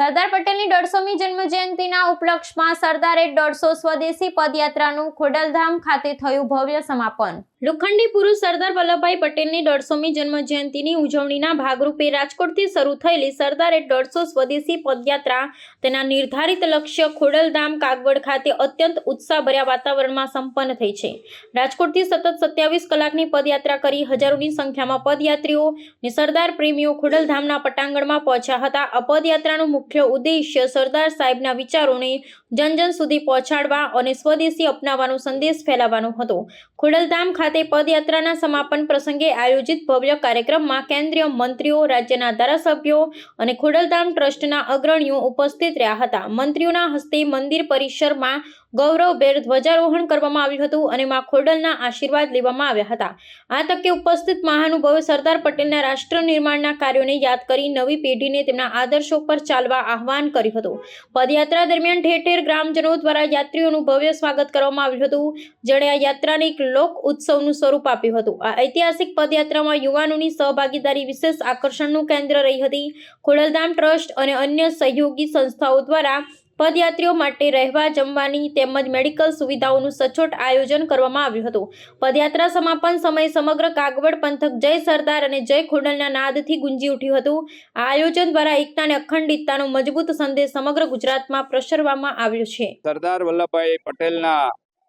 સરદાર પટેલની દોઢસોમી જન્મજયંતિના ઉપલક્ષમાં સરદારે દોઢસો સ્વદેશી પદયાત્રાનું ખોડલધામ ખાતે થયું ભવ્ય સમાપન. લોખંડી પુરુષ સરદાર વલ્લભભાઈ પટેલની દોઢસોમી જન્મજયંતિની ઉજવણીના ભાગરૂપે રાજકોટથી શરૂ થયેલી સરદારે દોઢસો સ્વદેશી પદયાત્રા તેના નિર્ધારિત લક્ષ્ય ખોડલધામ કાગવડ ખાતે અત્યંત ઉત્સાહભર્યા વાતાવરણમાં સંપન્ન થઈ છે. રાજકોટથી સતત સત્યાવીસ કલાકની પદયાત્રા કરી હજારોની સંખ્યામાં પદયાત્રીઓ અને સરદાર પ્રેમીઓ ખોડલધામના પટાંગણમાં પહોંચ્યા હતા. આ પદયાત્રાનું મુખ્ય ઉદ્દેશ્ય સરદાર સાહેબના વિચારોને જનજન જન સુધી પહોંચાડવા અને સ્વદેશી અપનાવવાનો સંદેશ ફેલાવવાનો હતો. ખોડલધામ ખાતે પદયાત્રાના સમાપન પ્રસંગે આયોજિત ભવ્ય કાર્યક્રમમાં કેન્દ્રીય મંત્રીઓ, રાજ્યના ધારાસભ્યો અને ખોડલધામ ટ્રસ્ટના અગ્રણીઓ ઉપસ્થિત રહ્યા હતા. મંત્રીઓના હસ્તે મંદિર પરિસરમાં ગૌરવભેર ધ્વજારોહણ કરવામાં આવ્યું હતું અને મા ખોડલના આશીર્વાદ લેવામાં આવ્યા હતા. આ તકે ઉપસ્થિત મહાનુભાવે સરદાર પટેલના રાષ્ટ્ર નિર્માણના કાર્યોને યાદ કરી નવી પેઢીને તેમના આદર્શો પર ચાલવા આહવાન કર્યું હતું. પદયાત્રા દરમિયાન ઠેર ઠેર ગ્રામજનો દ્વારા યાત્રીઓનું ભવ્ય સ્વાગત કરવામાં આવ્યું હતું. જેણે આ યાત્રાને એક લોક ઉત્સવનું સ્વરૂપ આપ્યું હતું. આ ઐતિહાસિક પદયાત્રામાં યુવાનોની સહભાગીદારી વિશેષ આકર્ષણનું કેન્દ્ર રહી હતી. ખોડલધામ ટ્રસ્ટ અને અન્ય સહયોગી સંસ્થાઓ દ્વારા પદયાત્રીઓ માટે રહેવા, જમવાની તેમજ મેડિકલ સુવિધાઓનું સચોટ આયોજન કરવામાં આવ્યું હતું. પદયાત્રા સમાપન સમયે સમગ્ર કાગવડ પંથક જય સરદાર અને જય ખોડલના નાદથી ગુંજી ઉઠ્યું હતું. આ આયોજન દ્વારા એકતા અને અખંડિતતાનો મજબૂત સંદેશ સમગ્ર ગુજરાતમાં પ્રસરવામાં આવ્યો છે. સરદાર વલ્લભભાઈ પટેલના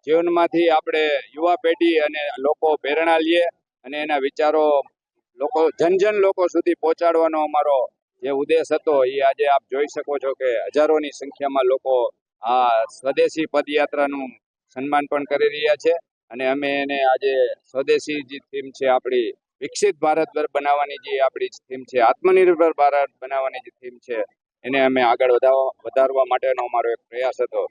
જીવનમાંથી આપણે યુવા પેઢી અને લોકો પ્રેરણા લઈએ અને એના વિચારો લોકો જન જન લોકો સુધી પહોંચાડવાનો અમારો જે ઉદ્દેશ હતો, એ આજે આપ જોઈ શકો છો કે હજારોની સંખ્યામાં લોકો આ સ્વદેશી પદયાત્રાનું સન્માન પણ કરી રહ્યા છે અને અમે એને આજે સ્વદેશી જે થીમ છે આપણી વિકસિત ભારત બનાવવાની જે આપણી થીમ છે, આત્મનિર્ભર ભારત બનાવવાની જે થીમ છે, એને અમે આગળ વધારવા માટેનો અમારો એક પ્રયાસ હતો.